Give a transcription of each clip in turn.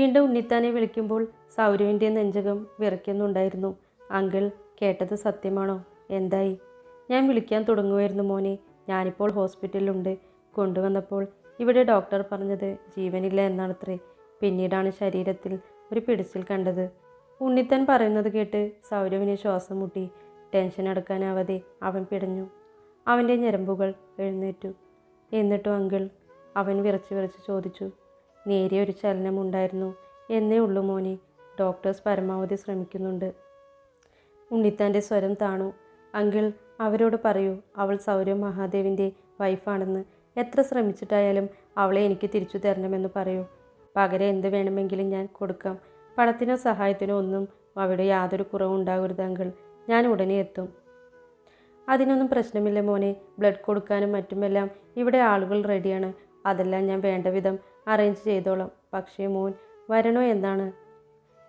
വീണ്ടും ഉണ്ണിത്താനെ വിളിക്കുമ്പോൾ സൗരവിന്റെ നെഞ്ചകം വിറയ്ക്കുന്നുണ്ടായിരുന്നു. അങ്കിൾ കേട്ടത് സത്യമാണോ? എന്തായി? ഞാൻ വിളിക്കാൻ തുടങ്ങുമായിരുന്നു മോനെ. ഞാനിപ്പോൾ ഹോസ്പിറ്റലിലുണ്ട്. കൊണ്ടുവന്നപ്പോൾ ഇവിടെ ഡോക്ടർ പറഞ്ഞത് ജീവനില്ല എന്നാണത്രേ. പിന്നീടാണ് ശരീരത്തിൽ ഒരു പിടിച്ചിൽ കണ്ടത്. ഉണ്ണിത്തൻ പറയുന്നത് കേട്ട് സൗരവിനെ ശ്വാസം മുട്ടി. ടെൻഷൻ അടക്കാനാവാതെ അവൻ പിടഞ്ഞു. അവന്റെ ഞരമ്പുകൾ എഴുന്നേറ്റു. എന്നിട്ടും അങ്കിൾ അവൻ വിറച്ച് വിറച്ച് ചോദിച്ചു നേരിയ ഒരു ചലനമുണ്ടായിരുന്നു. എന്നേ ഉള്ളൂ മോനെ ഡോക്ടേഴ്സ് പരമാവധി ശ്രമിക്കുന്നുണ്ട്. ഉണ്ണിത്താന്റെ സ്വരം താണു. അങ്കിൾ അവരോട് പറയൂ അവൾ സൗരവ് മഹാദേവിന്റെ വൈഫാണെന്ന്. എത്ര ശ്രമിച്ചിട്ടായാലും അവളെ എനിക്ക് തിരിച്ചു തരണമെന്ന് പറയൂ. പകരം എന്ത് വേണമെങ്കിലും ഞാൻ കൊടുക്കാം. പണത്തിനോ സഹായത്തിനോ ഒന്നും അവിടെ യാതൊരു കുറവും ഉണ്ടാകരുത് അങ്കിൾ. ഞാൻ ഉടനെ എത്തും. അതിനൊന്നും പ്രശ്നമില്ല മോനെ. ബ്ലഡ് കൊടുക്കാനും മറ്റുമെല്ലാം ഇവിടെ ആളുകൾ റെഡിയാണ്. അതെല്ലാം ഞാൻ വേണ്ട വിധം അറേഞ്ച് ചെയ്തോളാം. പക്ഷേ മോൻ വരണോ എന്താണ്?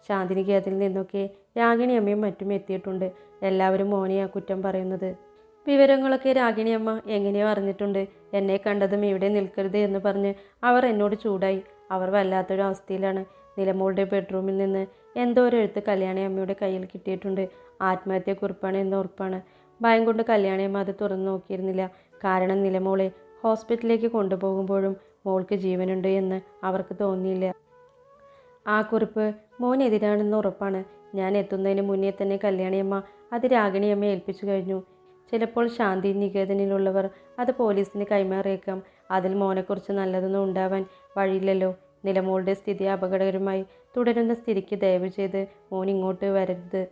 എന്നാണ് അതിൽ നിന്നൊക്കെ രാഗിണി അമ്മയും മറ്റും എത്തിയിട്ടുണ്ട്. എല്ലാവരും മോനെയാ കുറ്റം പറയുന്നത്. വിവരങ്ങളൊക്കെ രാഗിണി അമ്മ എങ്ങനെയോ അറിഞ്ഞിട്ടുണ്ട്. എന്നെ കണ്ടതും ഇവിടെ നിൽക്കരുത് എന്ന് പറഞ്ഞ് അവർ എന്നോട് ചൂടായി. അവർ വല്ലാത്തൊരു അവസ്ഥയിലാണ്. നിലമോളുടെ ബെഡ്റൂമിൽ നിന്ന് എന്തോ ഒരു എഴുത്ത് കല്യാണി അമ്മയുടെ കയ്യിൽ കിട്ടിയിട്ടുണ്ട്. ആത്മഹത്യക്കുറിപ്പാണ് എന്ന് ഉറപ്പാണ്. ഭയം കൊണ്ട് കല്യാണിയമ്മ അത് തുറന്നു നോക്കിയിരുന്നില്ല. കാരണം നിലമോളെ ഹോസ്പിറ്റലിലേക്ക് കൊണ്ടുപോകുമ്പോഴും മോൾക്ക് ജീവനുണ്ട് എന്ന് അവർക്ക് തോന്നിയില്ല. ആ കുറിപ്പ് മോനെതിരാണെന്ന് ഉറപ്പാണ്. ഞാൻ എത്തുന്നതിന് മുന്നേ തന്നെ കല്യാണിയമ്മ അത് രാഗിണിയമ്മ ഏൽപ്പിച്ചു കഴിഞ്ഞു. ചിലപ്പോൾ ശാന്തി നികേതനിലുള്ളവർ അത് പോലീസിന് കൈമാറിയേക്കാം. അതിൽ മോനെക്കുറിച്ച് നല്ലതൊന്നും ഉണ്ടാവാൻ വഴിയില്ലല്ലോ. നിലമോളുടെ സ്ഥിതി അപകടകരമായി. തുടരുന്ന സ്ഥിതിക്ക് ദയവ് ചെയ്ത് മോൻ ഇങ്ങോട്ട് വരരുത്.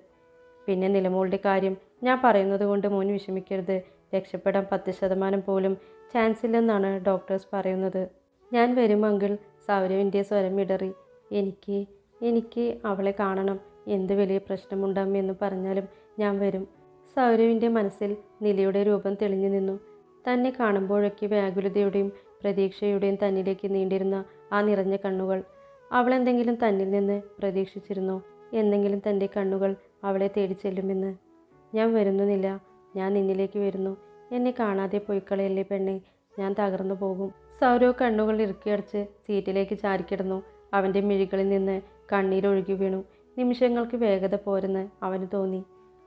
പിന്നെ നിലമോളുടെ കാര്യം ഞാൻ പറയുന്നത് കൊണ്ട് മോൻ വിഷമിക്കരുത്. രക്ഷപ്പെടാൻ പത്ത് ശതമാനം പോലും ചാൻസ് ഇല്ലെന്നാണ് ഡോക്ടേഴ്സ് പറയുന്നത്. ഞാൻ വരും അങ്കിൾ. സൗരവിന്റെ സ്വരം ഇടറി. എനിക്ക് എനിക്ക് അവളെ കാണണം. എന്ത് വലിയ പ്രശ്നമുണ്ടാമെന്ന് പറഞ്ഞാലും ഞാൻ വരും. സൗരവിന്റെ മനസ്സിൽ നിലയുടെ രൂപം തെളിഞ്ഞു നിന്നു. തന്നെ കാണുമ്പോഴൊക്കെ വ്യാകുലതയുടെയും പ്രതീക്ഷയുടെയും തന്നിലേക്ക് നീണ്ടിരുന്ന ആ നിറഞ്ഞ കണ്ണുകൾ. അവളെന്തെങ്കിലും തന്നിൽ നിന്ന് പ്രതീക്ഷിച്ചിരുന്നോ? എന്തെങ്കിലും തന്റെ കണ്ണുകൾ അവളെ തേടി ചെല്ലുമെന്ന്. ഞാൻ വരുന്നില്ല ഞാൻ നിന്നിലേക്ക് വരുന്നു. എന്നെ കാണാതെ പോയിക്കളയല്ലേ പെണ്ണെ. ഞാൻ തകർന്നു പോകും. സൗരവ് കണ്ണുകൾ ഇറുക്കിയടച്ച് സീറ്റിലേക്ക് ചാരിക്കിടന്നു അവന്റെ മിഴികളിൽ നിന്ന് കണ്ണീരൊഴുകി വീണു. നിമിഷങ്ങൾക്ക് വേഗത പോരെന്ന് അവന് തോന്നി.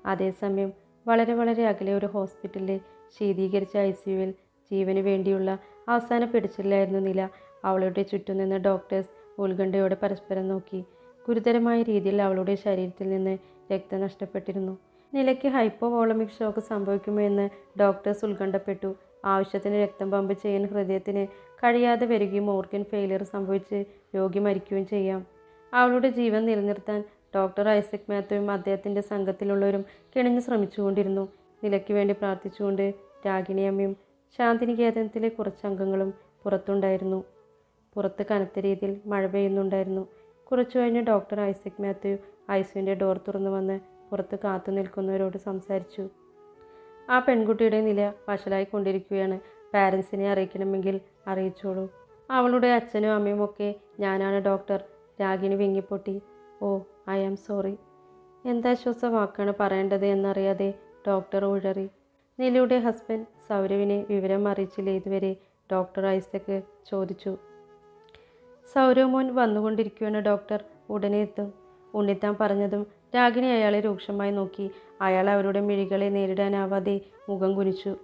അതേസമയം വളരെ വളരെ അകലെ ഒരു ഹോസ്പിറ്റലിലെ ശീതീകരിച്ച ഐ സിയുവിൽ ജീവന് വേണ്ടിയുള്ള അവസാന പിടിച്ചില്ലായിരുന്നു നില അവളുടെ ചുറ്റും നിന്ന് ഡോക്ടേഴ്സ് ഉത്കണ്ഠയോടെ പരസ്പരം നോക്കി. ഗുരുതരമായ രീതിയിൽ അവളുടെ ശരീരത്തിൽ നിന്ന് രക്തം നഷ്ടപ്പെട്ടിരുന്നു. നിലയ്ക്ക് ഹൈപ്പോവോളമിക് ഷോക്ക് സംഭവിക്കുമോ എന്ന് ഡോക്ടേഴ്സ് ഉത്കണ്ഠപ്പെട്ടു. ആവശ്യത്തിന് രക്തം പമ്പ് ചെയ്യാൻ ഹൃദയത്തിന് കഴിയാതെ വരികയും ഓർഗൻ ഫെയിലിയർ സംഭവിച്ച് രോഗി മരിക്കുകയും ചെയ്യാം. അവളുടെ ജീവൻ നിലനിർത്താൻ ഡോക്ടർ ഐസക് മാത്യുവും അദ്ദേഹത്തിന്റെ സംഘത്തിലുള്ളവരും കിണഞ്ഞു ശ്രമിച്ചുകൊണ്ടിരുന്നു. നിലയ്ക്ക് വേണ്ടി പ്രാർത്ഥിച്ചുകൊണ്ട് രാഗിണിയമ്മയും ശാന്തിനികേതനത്തിലെ കുറച്ച് അംഗങ്ങളും പുറത്തുണ്ടായിരുന്നു. പുറത്ത് കനത്ത രീതിയിൽ മഴ പെയ്യുന്നുണ്ടായിരുന്നു. കുറച്ചു കഴിഞ്ഞ് ഡോക്ടർ ഐസക് മാത്യു ഐസുവിന്റെ ഡോർ തുറന്നു വന്ന് പുറത്ത് കാത്തു നിൽക്കുന്നവരോട് സംസാരിച്ചു. ആ പെൺകുട്ടിയുടെ നില വഷലായിക്കൊണ്ടിരിക്കുകയാണ് പാരൻസിനെ അറിയിക്കണമെങ്കിൽ അറിയിച്ചോളൂ. അവളുടെ അച്ഛനും അമ്മയും ഒക്കെ ഞാനാണ് ഡോക്ടർ. രാഗിണി വിങ്ങിപ്പൊട്ടി. Oh I am sorry. എന്താശ്വാസ വാക്കാണ് പറയേണ്ടത് എന്നറിയാതെ ഡോക്ടർ ഉഴറി. നിലയുടെ ഹസ്ബൻഡ് സൗരവിനെ വിവരം അറിയിച്ചില്ല ഇതുവരെ. ഡോക്ടർ ഐസക്ക് ചോദിച്ചു. സൗരവ് മോൻ വന്നുകൊണ്ടിരിക്കുകയാണ് ഡോക്ടർ. ഉടനെ എത്തും. ഉണ്ണിത്താൻ പറഞ്ഞതും രാഗിണി അയാളെ രൂക്ഷമായി നോക്കി. അയാൾ അവരുടെ മിഴികളെ നേരിടാനാവാതെ മുഖം കുനിച്ചു.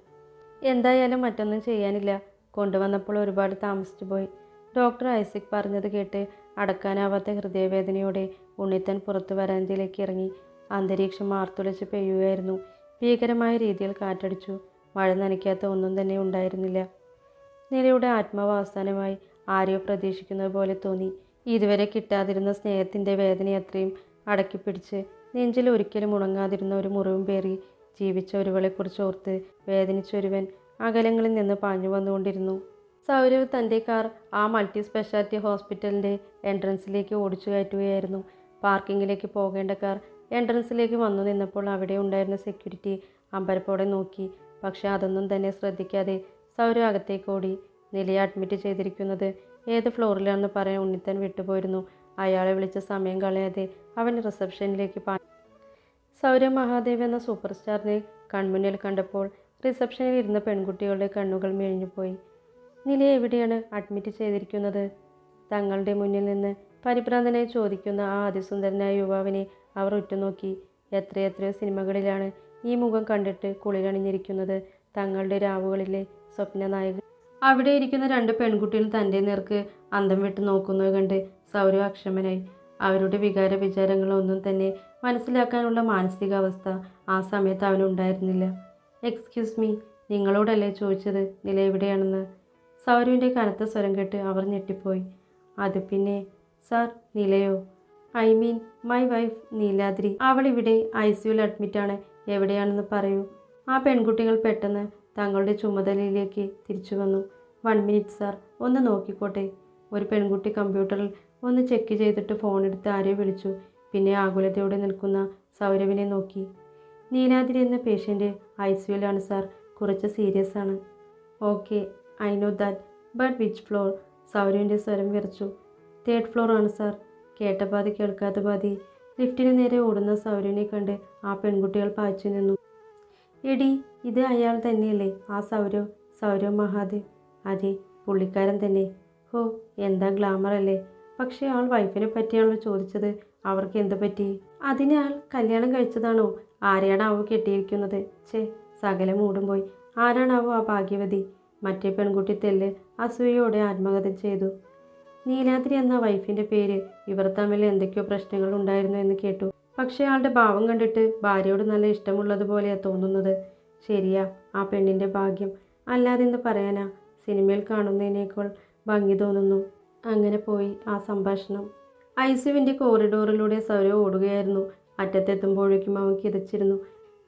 എന്തായാലും മറ്റൊന്നും ചെയ്യാനില്ല. കൊണ്ടുവന്നപ്പോൾ ഒരുപാട് താമസിച്ചു പോയി. ഡോക്ടർ ഐസക് പറഞ്ഞത് കേട്ട് അടക്കാനാവാത്ത ഹൃദയവേദനയോടെ ഉണ്ണിത്തൻ പുറത്തു വരാന്തയിലേക്ക് ഇറങ്ങി. അന്തരീക്ഷം ആർത്തുളച്ച് പെയ്യുകയായിരുന്നു. ഭീകരമായ രീതിയിൽ കാറ്റടിച്ചു. മഴ നനയ്ക്കാത്ത ഒന്നും തന്നെ ഉണ്ടായിരുന്നില്ല. നിലയുടെ ആത്മാവ് ആരെയോ പ്രതീക്ഷിക്കുന്നത് പോലെ തോന്നി. ഇതുവരെ കിട്ടാതിരുന്ന സ്നേഹത്തിന്റെ വേദന അത്രയും അടക്കിപ്പിടിച്ച് നെഞ്ചിൽ ഒരിക്കലും ഉണങ്ങാതിരുന്ന ഒരു മുറിവും പേറി ജീവിച്ച ഒരുവളെക്കുറിച്ച് ഓർത്ത് വേദനിച്ചൊരുവൻ അകലങ്ങളിൽ നിന്ന് പാഞ്ഞു വന്നുകൊണ്ടിരുന്നു. സൗരവ് തന്റെ കാർ ആ മൾട്ടി സ്പെഷ്യാലിറ്റി ഹോസ്പിറ്റലിന്റെ എൻട്രൻസിലേക്ക് ഓടിച്ചു കയറ്റുകയായിരുന്നു. പാർക്കിങ്ങിലേക്ക് പോകേണ്ട കാർ എൻട്രൻസിലേക്ക് വന്നു നിന്നപ്പോൾ അവിടെ ഉണ്ടായിരുന്ന സെക്യൂരിറ്റി അമ്പരപ്പോടെ നോക്കി. പക്ഷേ അതൊന്നും തന്നെ ശ്രദ്ധിക്കാതെ സൗരവ് അകത്തേക്ക് ഓടി നിലയെ അഡ്മിറ്റ് ചെയ്തിരിക്കുന്നത് ഏത് ഫ്ലോറിലാണെന്ന് പറയാൻ ഉണ്ണിത്തൻ വിട്ടുപോയിരുന്നു. അയാളെ വിളിച്ച സമയം കളയാതെ അവൻ റിസപ്ഷനിലേക്ക് പാ സൗരവ് മഹാദേവ് എന്ന സൂപ്പർ സ്റ്റാറിനെ കൺമുന്നിൽ കണ്ടപ്പോൾ റിസപ്ഷനിൽ ഇരുന്ന പെൺകുട്ടികളുടെ കണ്ണുകൾ മിഴിഞ്ഞുപോയി നിലയെ എവിടെയാണ് അഡ്മിറ്റ് ചെയ്തിരിക്കുന്നത്? തങ്ങളുടെ മുന്നിൽ നിന്ന് പരിഭ്രാന്തനായി ചോദിക്കുന്ന ആ അതിസുന്ദരനായ യുവാവിനെ അവർ ഉറ്റുനോക്കി. എത്രയെത്രയോ സിനിമകളിലാണ് ഈ മുഖം കണ്ടിട്ട് കുളിരണിഞ്ഞിരിക്കുന്നത്. തങ്ങളുടെ രാവുകളിലെ സ്വപ്ന നായകൻ അവിടെ ഇരിക്കുന്ന രണ്ട് പെൺകുട്ടികൾ തന്റെ നേർക്ക് അന്തം വിട്ട് നോക്കുന്നത് കണ്ട് സൗരവ് അക്ഷമനായി. അവരുടെ വികാര വിചാരങ്ങളൊന്നും തന്നെ മനസ്സിലാക്കാനുള്ള മാനസികാവസ്ഥ ആ സമയത്ത് അവനുണ്ടായിരുന്നില്ല. എക്സ്ക്യൂസ് മീ നിങ്ങളോടല്ലേ ചോദിച്ചത്? നില എവിടെയാണെന്ന്? സൗരവിന്റെ കനത്ത സ്വരം കേട്ട് അവർ ഞെട്ടിപ്പോയി. അത് പിന്നെ sir നിലയോ? I mean my wife Neeladri. അവൾ ഇവിടെ ഐ സിയുൽ അഡ്മിറ്റാണ്. എവിടെയാണെന്ന് പറയൂ. ആ പെൺകുട്ടികൾ പെട്ടെന്ന് തങ്ങളുടെ ചുമതലയിലേക്ക് തിരിച്ചു വന്നു. വൺ മിനിറ്റ് സാർ ഒന്ന് നോക്കിക്കോട്ടെ. ഒരു പെൺകുട്ടി കമ്പ്യൂട്ടറിൽ ഒന്ന് ചെക്ക് ചെയ്തിട്ട് ഫോൺ എടുത്ത് ആരെയോ വിളിച്ചു. പിന്നെ ആകുലതയോടെ നിൽക്കുന്ന സൗരവിനെ നോക്കി. നീലാദ്രി എന്ന പേഷ്യന്റ് ഐ സിയുലാണ് സാർ കുറച്ച് സീരിയസ് ആണ്. Okay I know that but which floor സൗരവിന്റെ സ്വരം വിറച്ചു. തേർഡ് ഫ്ലോർ ആണ് സാർ കേട്ട പാതി കേൾക്കാത്ത പാതി. ലിഫ്റ്റിന് നേരെ ഓടുന്ന സൗരവിനെ കണ്ട് ആ പെൺകുട്ടികൾ പാച്ചു നിന്നു. എടി ഇത് അയാൾ തന്നെയല്ലേ? ആ സൗരവ് സൗരവ് മഹാദേവ്. അതെ പുള്ളിക്കാരൻ തന്നെ. ഹോ എന്താ ഗ്ലാമർ അല്ലേ? പക്ഷേ അവൾ വൈഫിനെ പറ്റിയാണല്ലോ ചോദിച്ചത്. അവർക്ക് എന്ത് പറ്റി? അതിനാൽ കല്യാണം കഴിച്ചതാണോ? ആരെയാണാവോ കെട്ടിയിരിക്കുന്നത്? ചേ സകല മൂടും പോയി ആരാണാവോ ആ ഭാഗ്യവതി? മറ്റേ പെൺകുട്ടി തെല്ല് അസൂയയോടെ ആത്മകഥ ചെയ്തു. നീലാദ്രി എന്ന വൈഫിന്റെ പേര് ഇവർ തമ്മിൽ എന്തൊക്കെയോ പ്രശ്നങ്ങൾ ഉണ്ടായിരുന്നു എന്ന് കേട്ടു. പക്ഷേ ആളുടെ ഭാവം കണ്ടിട്ട് ഭാര്യയോട് നല്ല ഇഷ്ടമുള്ളതുപോലെയാണ് തോന്നുന്നത്. ശരിയാ ആ പെണ്ണിന്റെ ഭാഗ്യം. അല്ലാതെ എന്ത് പറയാനാ? സിനിമയിൽ കാണുന്നതിനേക്കാൾ ഭംഗി തോന്നുന്നു. അങ്ങനെ പോയി ആ സംഭാഷണം. ഐസുവിന്റെ കോറിഡോറിലൂടെ സൗരവ് ഓടുകയായിരുന്നു. അറ്റത്തെത്തുമ്പോഴേക്കും അവൻ കിതച്ചിരുന്നു.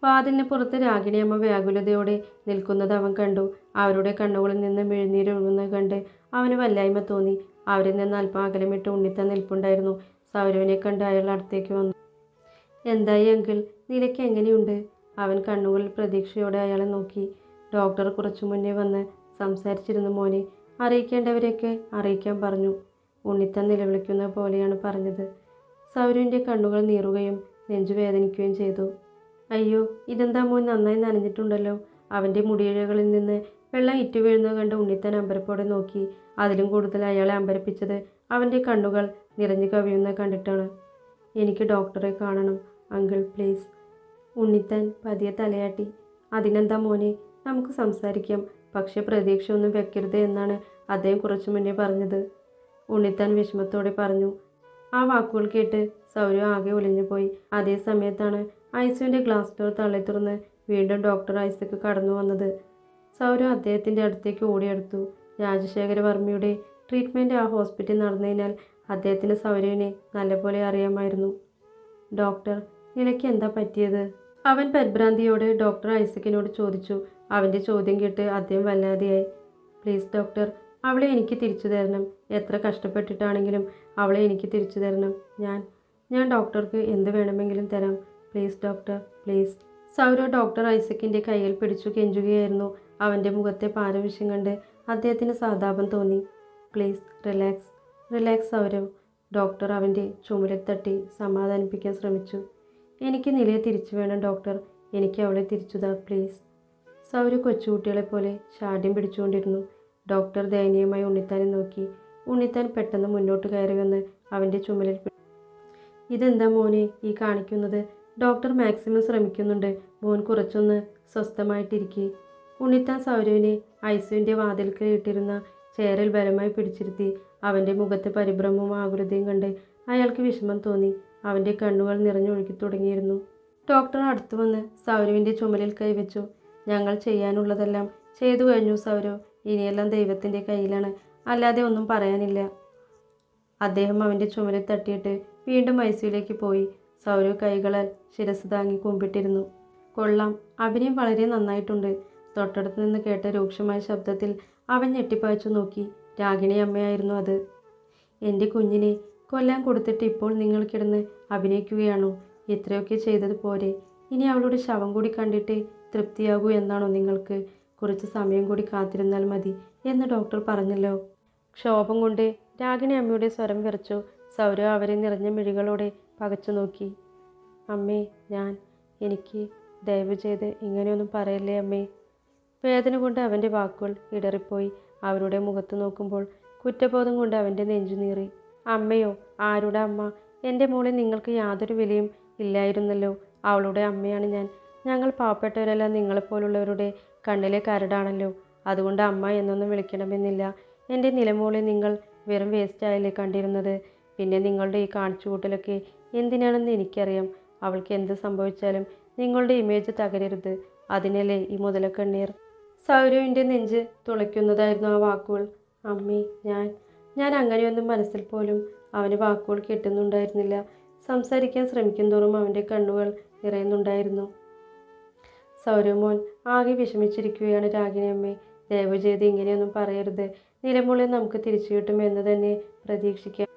വാതിലിന് പുറത്ത് രാഗിണിയമ്മ വ്യാകുലതയോടെ നിൽക്കുന്നത് അവൻ കണ്ടു. അവരുടെ കണ്ണുകളിൽ നിന്ന് മെഴുന്നീരൊഴുകുന്നത് കണ്ട് അവന് വല്ലായ്മ തോന്നി. അവരിൽ നിന്ന് അല്പം അകലമിട്ട് ഉണ്ണിത്ത നിൽപ്പുണ്ടായിരുന്നു. സൗരവിനെ കണ്ട് അയാൾ അടുത്തേക്ക് വന്നു. എന്തായി അങ്കിൾ? നിലയ്ക്ക് എങ്ങനെയുണ്ട്? അവൻ കണ്ണുകളിൽ പ്രതീക്ഷയോടെ അയാളെ നോക്കി. ഡോക്ടർ കുറച്ചു മുന്നേ വന്ന് സംസാരിച്ചിരുന്നു മോനെ അറിയിക്കേണ്ടവരെയൊക്കെ അറിയിക്കാൻ പറഞ്ഞു. ഉണ്ണിത്തൻ നിലവിളിക്കുന്ന പോലെയാണ് പറഞ്ഞത്. സൗരുവിന്റെ കണ്ണുകൾ നീറുകയും നെഞ്ചു വേദനിക്കുകയും ചെയ്തു. അയ്യോ ഇതെന്താ മോൻ നന്നായി നനഞ്ഞിട്ടുണ്ടല്ലോ? അവന്റെ മുടിയിഴകളിൽ നിന്ന് വെള്ളം ഇറ്റു വീഴുന്നത് കണ്ട് ഉണ്ണിത്തൻ അമ്പരപ്പോടെ നോക്കി. അതിലും കൂടുതൽ അയാളെ അമ്പരപ്പിച്ചത് അവന്റെ കണ്ണുകൾ നിറഞ്ഞു കവിയുന്ന കണ്ടിട്ടാണ്. എനിക്ക് ഡോക്ടറെ കാണണം അങ്കിൾ പ്ലീസ്. ഉണ്ണിത്തൻ പതിയെ തലയാട്ടി. അതിനെന്താ മോനെ? നമുക്ക് സംസാരിക്കാം. പക്ഷെ പ്രതീക്ഷ ഒന്നും വെക്കരുത് എന്നാണ് അദ്ദേഹം കുറച്ചു മുന്നേ പറഞ്ഞത്. ഉണ്ണിത്താൻ വിഷമത്തോടെ പറഞ്ഞു. ആ വാക്കുകൾ കേട്ട് സൗരവ് ആകെ ഒളിഞ്ഞുപോയി. അതേ സമയത്താണ് ഐസുവിന്റെ ഗ്ലാസ് ഡോർ തള്ളി തുറന്ന് വീണ്ടും ഡോക്ടർ ഐസക്ക് കടന്നു വന്നത്. സൗരവ് അദ്ദേഹത്തിന്റെ അടുത്തേക്ക് ഓടിയെടുത്തു രാജശേഖര വർമ്മയുടെ ട്രീറ്റ്മെന്റ് ആ ഹോസ്പിറ്റലിൽ നടന്നതിനാൽ അദ്ദേഹത്തിന് സൗരവിനെ നല്ലപോലെ അറിയാമായിരുന്നു. ഡോക്ടർ നിനക്ക് എന്താ പറ്റിയത്? അവൻ പരിഭ്രാന്തിയോട് ഡോക്ടർ ഐസക്കിനോട് ചോദിച്ചു. അവന്റെ ചോദ്യം കേട്ട് അദ്ദേഹം വല്ലാതെയായി. പ്ലീസ് ഡോക്ടർ അവളെ എനിക്ക് തിരിച്ചു തരണം. എത്ര കഷ്ടപ്പെട്ടിട്ടാണെങ്കിലും അവളെ എനിക്ക് തിരിച്ചു തരണം. ഞാൻ ഞാൻ ഡോക്ടർക്ക് എന്ത് വേണമെങ്കിലും തരാം. Please doctor please. Saurav doctor ഐസക്കിന്റെ കയ്യിൽ പിടിച്ചു കെഞ്ചുകയായിരുന്നു. അവന്റെ മുഖത്തെ പാരവിഷ്യം കണ്ട് അദ്ദേഹത്തിന് സഹതാപം തോന്നി. Please relax relax Saurav. Doctor അവന്റെ ചുമലിൽ തട്ടി സമാധാനിപ്പിക്കാൻ ശ്രമിച്ചു. എനിക്ക് നിലയെ തിരിച്ചു വേണം ഡോക്ടർ. എനിക്ക് അവളെ തിരിച്ചു താ പ്ലീസ്. സൗരവ് കൊച്ചുകുട്ടികളെ പോലെ ശാഠ്യം പിടിച്ചുകൊണ്ടിരുന്നു. ഡോക്ടർ ദയനീയമായി ഉണ്ണിത്താനെ നോക്കി. ഉണ്ണിത്താൻ പെട്ടെന്ന് മുന്നോട്ട് കയറി വന്ന് അവന്റെ ചുമലിൽ ഇതെന്താ മോനെ ഈ കാണിക്കുന്നത്? ഡോക്ടർ മാക്സിമം ശ്രമിക്കുന്നുണ്ട്. മോൻ കുറച്ചൊന്ന് സ്വസ്ഥമായിട്ടിരിക്കെ. ഉണ്ണിത്താൻ സൗരവിനെ ഐസുവിന്റെ വാതിൽക്കൽ ഇട്ടിരുന്ന ചേരൽ ബലമായി പിടിച്ചിരുത്തി. അവന്റെ മുഖത്ത് പരിഭ്രമവും ആകുലതയും കണ്ട് അയാൾക്ക് വിഷമം തോന്നി. അവന്റെ കണ്ണുകൾ നിറഞ്ഞൊഴുകി തുടങ്ങിയിരുന്നു ഡോക്ടർ അടുത്തു വന്ന് സൗരവിന്റെ ചുമലിൽ കൈവച്ചു. ഞങ്ങൾ ചെയ്യാനുള്ളതെല്ലാം ചെയ്തു കഴിഞ്ഞു സൗരവ്. ഇനിയെല്ലാം ദൈവത്തിന്റെ കയ്യിലാണ്. അല്ലാതെ ഒന്നും പറയാനില്ല. അദ്ദേഹം അവന്റെ ചുമലിൽ തട്ടിയിട്ട് വീണ്ടും മൈസൂരിലേക്ക് പോയി. സൗരവ് കൈകളാൽ ശിരസ് താങ്ങി കുമ്പിട്ടിരുന്നു. കൊള്ളാം. അഭിനയം വളരെ നന്നായിട്ടുണ്ട്. തൊട്ടടുത്ത് നിന്ന് കേട്ട രൂക്ഷമായ ശബ്ദത്തിൽ അവൻ ഞെട്ടിപ്പായച്ചു നോക്കി. രാഗിണി അമ്മയായിരുന്നു അത്. എന്റെ കുഞ്ഞിനെ കൊല്ലാൻ കൊടുത്തിട്ട് ഇപ്പോൾ നിങ്ങൾ കിടന്ന് അഭിനയിക്കുകയാണോ? ഇത്രയൊക്കെ ചെയ്തത് പോരെ. ഇനി അവളുടെ ശവം കൂടി കണ്ടിട്ട് തൃപ്തിയാകൂ എന്നാണോ നിങ്ങൾക്ക്? കുറച്ച് സമയം കൂടി കാത്തിരുന്നാൽ മതി എന്ന് ഡോക്ടർ പറഞ്ഞല്ലോ. ക്ഷോഭം കൊണ്ട് രാഗിണി അമ്മയുടെ സ്വരം വിറച്ചു. സൗരവ് അവരെ നിറഞ്ഞ മിഴികളോടെ പകച്ചു നോക്കി. അമ്മേ ഞാൻ എനിക്ക് ദയവ് ചെയ്ത് ഇങ്ങനെയൊന്നും പറയല്ലേ അമ്മേ? വേദന കൊണ്ട് അവന്റെ വാക്കുകൾ ഇടറിപ്പോയി. അവരുടെ മുഖത്ത് നോക്കുമ്പോൾ കുറ്റബോധം കൊണ്ട് അവന്റെ നെഞ്ചു നീറി. അമ്മയോ ആരുടെ അമ്മ? എന്റെ മോളെ നിങ്ങൾക്ക് യാതൊരു വിലയും ഇല്ലായിരുന്നല്ലോ. അവളുടെ അമ്മയാണ് ഞാൻ. ഞങ്ങൾ പാവപ്പെട്ടവരെല്ലാം നിങ്ങളെപ്പോലുള്ളവരുടെ കണ്ണിലെ കരടാണല്ലോ. അതുകൊണ്ട് അമ്മ എന്നൊന്നും വിളിക്കണമെന്നില്ല. എന്റെ നിലമോളെ നിങ്ങൾ വെറും വേസ്റ്റായല്ലേ കണ്ടിരുന്നത്? പിന്നെ നിങ്ങളുടെ ഈ കാണിച്ചുകൂട്ടലൊക്കെ എന്തിനാണെന്ന് എനിക്കറിയാം. അവൾക്ക് എന്ത് സംഭവിച്ചാലും നിങ്ങളുടെ ഇമേജ് തകരരുത്. അതിനല്ലേ ഈ മുതലക്കണ്ണീർ? സൗരവിന്റെ നെഞ്ച് തുളയ്ക്കുന്നതായിരുന്നു ആ വാക്കുകൾ. അമ്മേ ഞാൻ ഞാൻ അങ്ങനെയൊന്നും മനസ്സിൽ പോലും അവന് വാക്കുകൾ കിട്ടുന്നുണ്ടായിരുന്നില്ല. സംസാരിക്കാൻ ശ്രമിക്കും തോറും അവന്റെ കണ്ണുകൾ നിറയുന്നുണ്ടായിരുന്നു. സൗരമോൻ ആകെ വിഷമിച്ചിരിക്കുകയാണ് രാഗിണിയമ്മേ ദയവ് ചെയ്ത് ഇങ്ങനെയൊന്നും പറയരുത്. നിലമുളെ നമുക്ക് തിരിച്ചു കിട്ടുമെന്ന് തന്നെ പ്രതീക്ഷിക്കാം.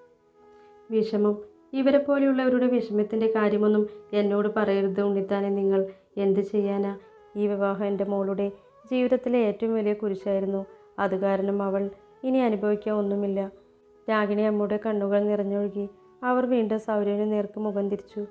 വിഷമം. ഇവരെ പോലെയുള്ളവരുടെ വിഷമത്തിന്റെ കാര്യമൊന്നും എന്നോട് പറയരുത് ഉണ്ണിത്താനെ നിങ്ങൾ. എന്ത് ചെയ്യാനാ? ഈ വിവാഹം എന്റെ മോളുടെ ജീവിതത്തിലെ ഏറ്റവും വലിയ കുരിശായിരുന്നു. അത് കാരണം അവൾ ഇനി അനുഭവിക്കാൻ ഒന്നുമില്ല. രാഗിണി അമ്മയുടെ കണ്ണുകൾ നിറഞ്ഞൊഴുകി. അവർ വീണ്ടും സൗരവിന് നേർക്ക് മുഖം തിരിച്ചു.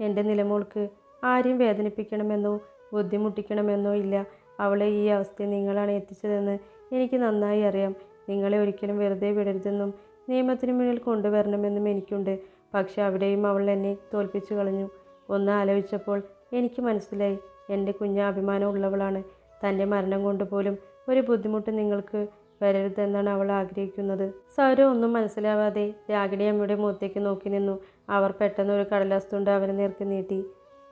എന്റെ നിലമോൾക്ക് ആരെയും വേദനിപ്പിക്കണമെന്നോ ബുദ്ധിമുട്ടിക്കണമെന്നോ ഇല്ല. അവളെ ഈ അവസ്ഥയിൽ നിങ്ങളാണ് എത്തിച്ചതെന്ന് എനിക്ക് നന്നായി അറിയാം. നിങ്ങളെ ഒരിക്കലും വെറുതെ വിടരുതെന്നും നിയമത്തിന് മുന്നിൽ കൊണ്ടുവരണമെന്നും എനിക്കുണ്ട്. പക്ഷെ അവിടെയും അവൾ എന്നെ തോൽപ്പിച്ചു കളഞ്ഞു. ഒന്ന് ആലോചിച്ചപ്പോൾ എനിക്ക് മനസ്സിലായി. എന്റെ കുഞ്ഞ് അഭിമാനമുള്ളവളാണ് തന്റെ മരണം കൊണ്ട് പോലും ഒരു ബുദ്ധിമുട്ട് നിങ്ങൾക്ക് വരരുതെന്നാണ് അവൾ ആഗ്രഹിക്കുന്നത്. സൗരവ് ഒന്നും മനസ്സിലാവാതെ രാഗിണി അമ്മയുടെ മുഖത്തേക്ക് നോക്കി നിന്നു. അവർ പെട്ടെന്ന് ഒരു കടലാസ് തുണ്ട് അവന് നേർക്ക് നീട്ടി.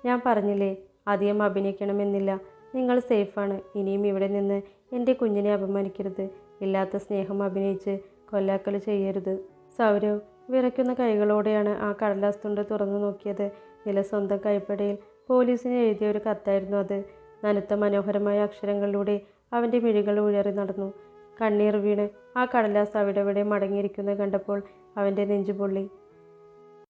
ഞാൻ പറഞ്ഞില്ലേ അധികം അഭിനയിക്കണമെന്നില്ല. നിങ്ങൾ സേഫാണ്. ഇനിയും ഇവിടെ നിന്ന് എന്റെ കുഞ്ഞിനെ അപമാനിക്കരുത്. ഇല്ലാത്ത സ്നേഹം അഭിനയിച്ച് കൊല്ലാക്കൽ ചെയ്യരുത്. സൗരവ് വിറയ്ക്കുന്ന കൈകളോടെയാണ് ആ കടലാസ് തുണ്ട് തുറന്നു നോക്കിയത്. നില സ്വന്തം കൈപ്പടയിൽ പോലീസിന് എഴുതിയ ഒരു കത്തായിരുന്നു അത്. നനുത്ത മനോഹരമായ അക്ഷരങ്ങളിലൂടെ അവന്റെ മിഴികൾ ഉയറി നടന്നു. കണ്ണീർ വീണ് ആ കടലാസ് അവിടെവിടെ മടങ്ങിയിരിക്കുന്നത് കണ്ടപ്പോൾ അവന്റെ നെഞ്ചു പൊള്ളി